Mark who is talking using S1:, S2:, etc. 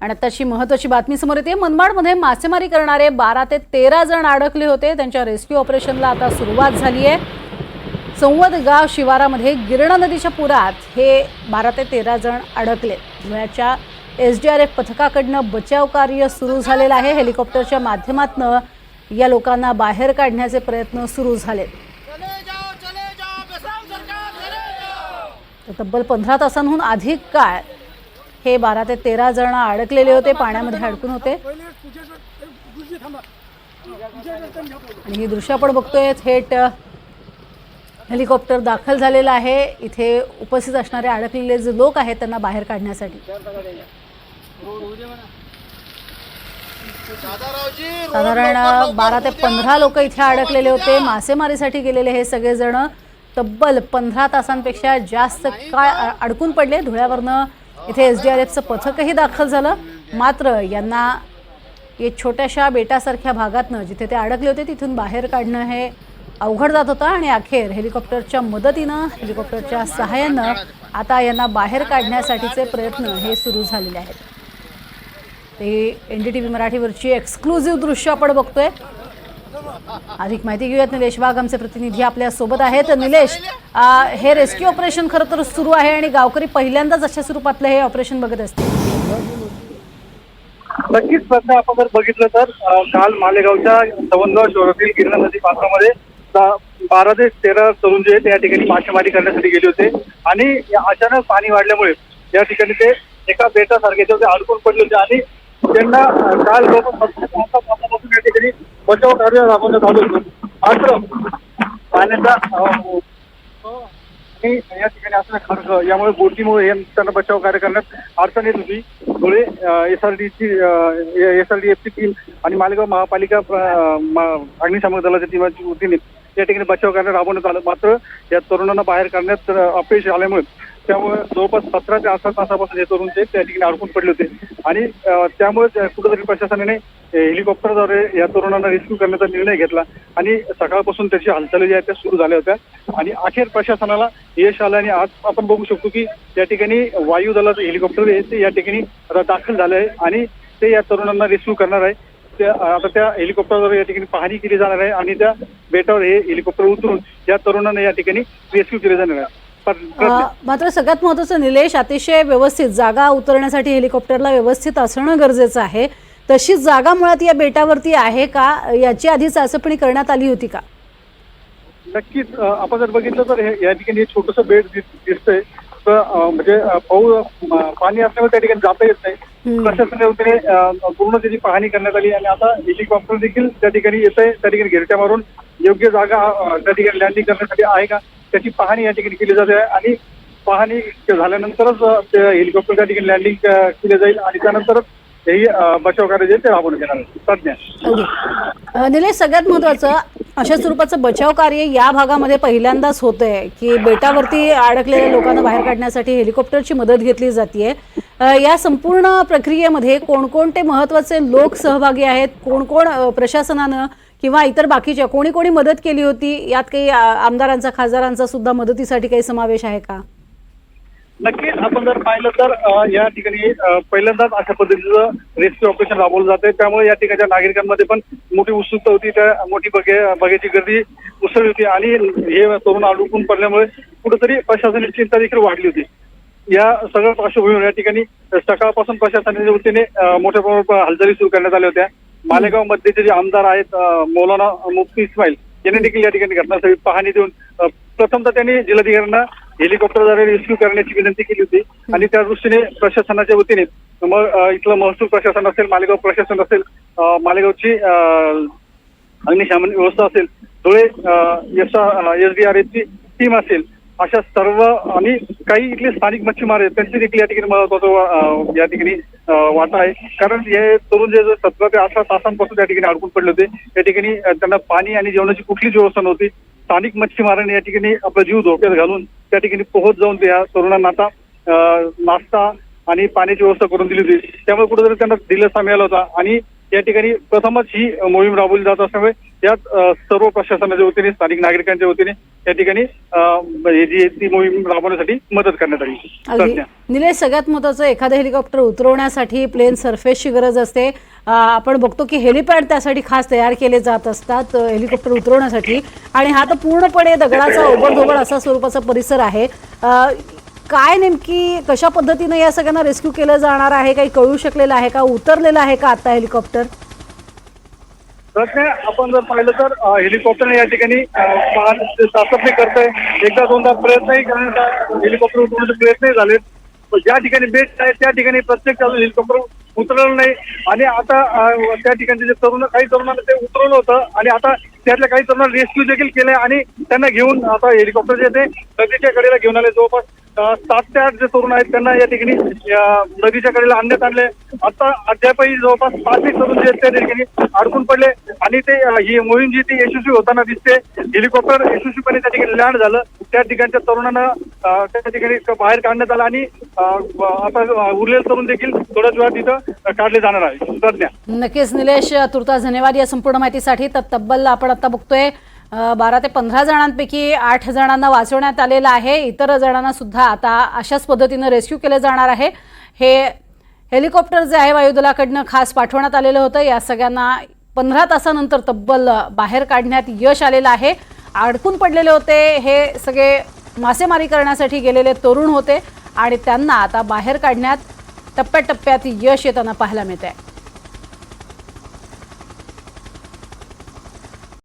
S1: आणि आताची महत्वाची बातमी समोर येते. मनमाडमध्ये मासेमारी करणारे बारा ते तेरा जण अडकले होते. त्यांच्या रेस्क्यू ऑपरेशनला आता सुरुवात झाली आहे. संवद गाव शिवारामध्ये गिरणा नदीच्या पुरात हे बारा ते तेरा जण अडकले. धुळ्याच्या एस डी आर एफ पथकाकडनं बचाव कार्य सुरू झालेलं आहे. हेलिकॉप्टरच्या माध्यमातनं या लोकांना बाहेर काढण्याचे प्रयत्न सुरू झालेत तर तब्बल पंधरा तासांहून अधिक काळ हे बारा ते तेरा जण अडकलेले होते पाण्यामध्ये अडकून होते. आणि ही दृश्य आपण बघतोय थेट हेलिकॉप्टर दाखल झालेलं आहे. इथे उपस्थित असणारे अडकलेले जे लोक आहेत त्यांना बाहेर काढण्यासाठी. साधारण बारा ते पंधरा लोक इथे अडकलेले होते. मासेमारीसाठी गेलेले हे सगळेजण तब्बल पंधरा तासांपेक्षा जास्त काळ अडकून पडले. धुळ्यावरनं इथे एस डी आर एफचं पथकही दाखल झालं. मात्र यांना या छोट्याशा बेटासारख्या भागातनं जिथे ते अडकले होते तिथून बाहेर काढणं हे अवघड जात होतं आणि अखेर हेलिकॉप्टरच्या मदतीनं हेलिकॉप्टरच्या सहाय्यानं आता यांना बाहेर काढण्यासाठीचे प्रयत्न हे सुरू झालेले आहेत. ते एन डी टी व्ही मराठीवरची एक्सक्लुझिव्ह दृश्य आपण बघतोय. अधिक माहिती घेऊयात. निलेश वाघ आमचे प्रतिनिधी आपल्यासोबत आहेत. निलेश आ, हे रेस्क्यू ऑपरेशन खरं तर सुरू आहे आणि गावकरी पहिल्यांदाच अशा स्वरूपातलं हे ऑपरेशन बघत असतील.
S2: नक्कीच प्रश्न आपण जर बघितलं तर काल मालेगावच्या सवंगाव शहरातील गिरणा नदी पात्रामध्ये दा- बारा ते तेरा तरुण जे आहेत. या ठिकाणी मासेमारी करण्यासाठी गेले होते. आणि या अचानक पाणी वाढल्यामुळे या ठिकाणी ते एका बेटासारखे ते अडकून पडले होते. आणि त्यांना काल जवळपास या ठिकाणी बचाव कार्य राबवण्यात आलं होतं मात्र पाण्याचा अं, हो. आणि या ठिकाणी असलेला खर्च यामुळे बोटीमुळे हे त्यांना बचाव कार्य करण्यात अडचण येत होती. धुळे एस आर डीची एस आर डी एफची टीम आणि मालेगाव महापालिका अं, मा- अग्निशामक दलाच्या टीमाची वतीने या ठिकाणी बचाव कार्य राबवण्यात आलं. मात्र या तरुणांना बाहेर काढण्यात अं, अपयश आल्यामुळे त्यामुळे जवळपास सतरा ते अठरा तासापासून हे तरुण ते त्या ठिकाणी अडकून पडले होते. आणि अं, त्यामुळे त्या कुठेतरी प्रशासनाने हेलिकॉप्टरद्वारे या तरुणांना रेस्क्यू करण्याचा निर्णय घेतला आणि सकाळपासून त्याची हालचाली ज्या आहेत त्या सुरू झाल्या होत्या. आणि अखेर प्रशासनाला यश आलं आणि आज आपण बघू शकतो की या ठिकाणी वायू दलाचं हेलिकॉप्टर आहे ते या ठिकाणी दाखल झालं आहे आणि ते या तरुणांना रेस्क्यू करणार आहे. त्या आता त्या हेलिकॉप्टरद्वारे या ठिकाणी पाहणी केली जाणार आहे आणि त्या बेटावर हे हेलिकॉप्टर उतरून या तरुणांना या ठिकाणी रेस्क्यू केले जाणार आहे.
S1: मात्र सगळ्यात महत्वाचं निलेश अतिशय व्यवस्थित जागा उतरण्यासाठी हेलिकॉप्टरला व्यवस्थित असणं गरजेचं आहे. तशीच जागा मुळात या बेटावरती आहे का? याची आधी चाचपणी करण्यात आली होती का?
S2: नक्कीच आपण जर बघितलं तर हे या ठिकाणी एक छोटस दिस- दिसतंय. तर म्हणजे पाऊस पाणी असल्यामुळे त्या ठिकाणी जाता येत नाही. अं, पूर्ण त्याची पाहणी करण्यात आली आणि आता हेलिकॉप्टर देखील त्या ठिकाणी येत आहे त्या ठिकाणी गिरट्या मारून योग्य जागा त्या ठिकाणी लँडिंग करण्यासाठी आहे का? त्याची पाहणी या ठिकाणी केली जाते आणि पाहणी झाल्यानंतरच हेलिकॉप्टर त्या ठिकाणी लँडिंग केले जाईल आणि त्यानंतरच हेही बचाव कार्य जे ते
S1: निलेश सगळ्यात महत्वाचं अशा स्वरूपाचं बचाव कार्य या भागामध्ये पहिल्यांदाच होतंय की बेटावरती अडकलेल्या लोकांना बाहेर काढण्यासाठी हेलिकॉप्टरची मदत घेतली जाते या संपूर्ण प्रक्रियेमध्ये कोणकोणते महत्त्वाचे लोक सहभागी आहेत? कोण कोण प्रशासनानं किंवा इतर बाकीच्या कोणी कोणी मदत केली होती? यात काही आमदारांचा खासदारांचा सुद्धा मदतीसाठी काही समावेश आहे का?
S2: नक्कीच आपण जर पाहिलं तर या ठिकाणी पहिल्यांदाच अशा पद्धतीचं रेस्क्यू ऑपरेशन राबवलं जाते त्यामुळे या ठिकाणच्या नागरिकांमध्ये पण मोठी उत्सुकता होती. त्या मोठी बगे बघ्याची गर्दी उसळली होती आणि हे तरुण अडकून पडल्यामुळे कुठेतरी प्रशासनाची चिंता देखील वाढली होती. या सगळ्या पार्श्वभूमीवर या ठिकाणी सकाळपासून प्रशासनाच्या वतीने मोठ्या प्रमाणात हालचाली सुरू करण्यात आल्या होत्या. मालेगाव मध्येचे जे आमदार आहेत मौलाना मुफ्ती इस्माईल यांनी देखील या ठिकाणी घटनास्थळी पाहणी देऊन प्रथमतः त्यांनी जिल्हाधिकाऱ्यांना हेलिकॉप्टरद्वारे रेस्क्यू करण्याची विनंती केली होती. आणि त्या दृष्टीने प्रशासनाच्या वतीने मग इथलं महसूल प्रशासन असेल मालेगाव प्रशासन असेल मालेगावची अग्निशमन व्यवस्था असेल धुळे एस डी आर एफची टीम असेल अशा सर्व आणि काही इथले स्थानिक मच्छीमार आहेत त्यांची देखील या ठिकाणी महत्वाचं या ठिकाणी वाटा आहे. कारण हे तरुण जे सतरा ते अठरा तासांपासून त्या ठिकाणी अडकून पडले होते त्या ठिकाणी त्यांना पाणी आणि जेवणाची कुठलीच व्यवस्था नव्हती. स्थानिक मच्छीमारांनी या ठिकाणी आपला जीव धोक्यात घालून त्या ठिकाणी पोहोच जाऊन त्या तरुणांना आता नाश्ता आणि पाण्याची व्यवस्था करून दिली होती. त्यामुळे कुठेतरी त्यांना दिलासा मिळाला होता. आणि या ठिकाणी प्रथमच ही मोहीम राबवली जात असल्यामुळे यात अ, सर्व प्रशासनाच्या वतीने स्थानिक नागरिकांच्या वतीने या ठिकाणी अ, जी आहे ती मोहीम राबवण्यासाठी मदत करण्यात आली.
S1: निलेश सगळ्यात महत्वाचं एखादं हेलिकॉप्टर उतरवण्यासाठी प्लेन सरफेसची गरज असते. आपण बघतो की हेलिपॅड त्यासाठी खास तयार केले जात असतात हेलिकॉप्टर उतरवण्यासाठी. आणि हा तर पूर्णपणे दगडाचा ओबडधोबड असा स्वरूपाचा परिसर आहे. काय नेमकी कशा पद्धतीनं या सगळ्यांना रेस्क्यू केलं जाणार आहे? काही कळू शकलेलं आहे का? उतरलेलं आहे का आता हेलिकॉप्टर?
S2: सध्या आपण जर पाहिलं तर हेलिकॉप्टर हेलिकॉप्टरने या ठिकाणी अ, करत आहे एकदा दोनदा प्रयत्नही करण्याचा हेलिकॉप्टर उतरवण्याचे प्रयत्नही झालेत. पण ज्या ठिकाणी बेस्ट आहे त्या ठिकाणी प्रत्येक अजून हेलिकॉप्टर उतरवलं नाही. आणि आता त्या ठिकाणचे जे तरुण काही तरुणांना ते उतरवलं होतं. आणि आता त्यातल्या काही तरुणांना रेस्क्यू देखील केलंय. आणि त्यांना घेऊन आता हेलिकॉप्टर जे ते नदीच्या कडेला घेऊन आले. जवळपास सात ते आठ जे तरुण आहेत त्यांना या ठिकाणी नदीच्या कडेला आणण्यात आणले. आता अद्यापही जवळपास पाच एक तरुण जे आहेत त्या ठिकाणी अडकून पडले. आणि ते ही मोहीम जी ती यशस्वी होताना दिसते. हेलिकॉप्टर यशस्वीपणे त्या ठिकाणी लँड झालं. त्या ठिकाणच्या तरुणांना त्या ठिकाणी बाहेर काढण्यात आलं आणि आता उरलेले तरुण देखील थोड्याच वेळात तिथं काढले जाणार आहे. सध्या
S1: नक्कीच निलेश तुर्तास धन्यवाद या संपूर्ण माहितीसाठी. तर तब्बल आपण आता बघतोय बारा ते पंधरा जणांपैकी आठ जणांना वाचवण्यात आलेलं आहे. इतर जणांना सुद्धा आता अशाच पद्धतीनं रेस्क्यू केलं जाणार आहे. हे हेलिकॉप्टर जे आहे वायुदलाकडनं खास पाठवण्यात आलेलं होतं. या सगळ्यांना पंधरा तासानंतर तब्बल बाहेर काढण्यात यश आलेलं आहे. अडकून पडलेले होते. हे सगळे मासेमारी करण्यासाठी गेलेले तरुण होते आणि त्यांना आता बाहेर काढण्यात टप्प्याटप्प्यात यश येताना पाहायला मिळत आहे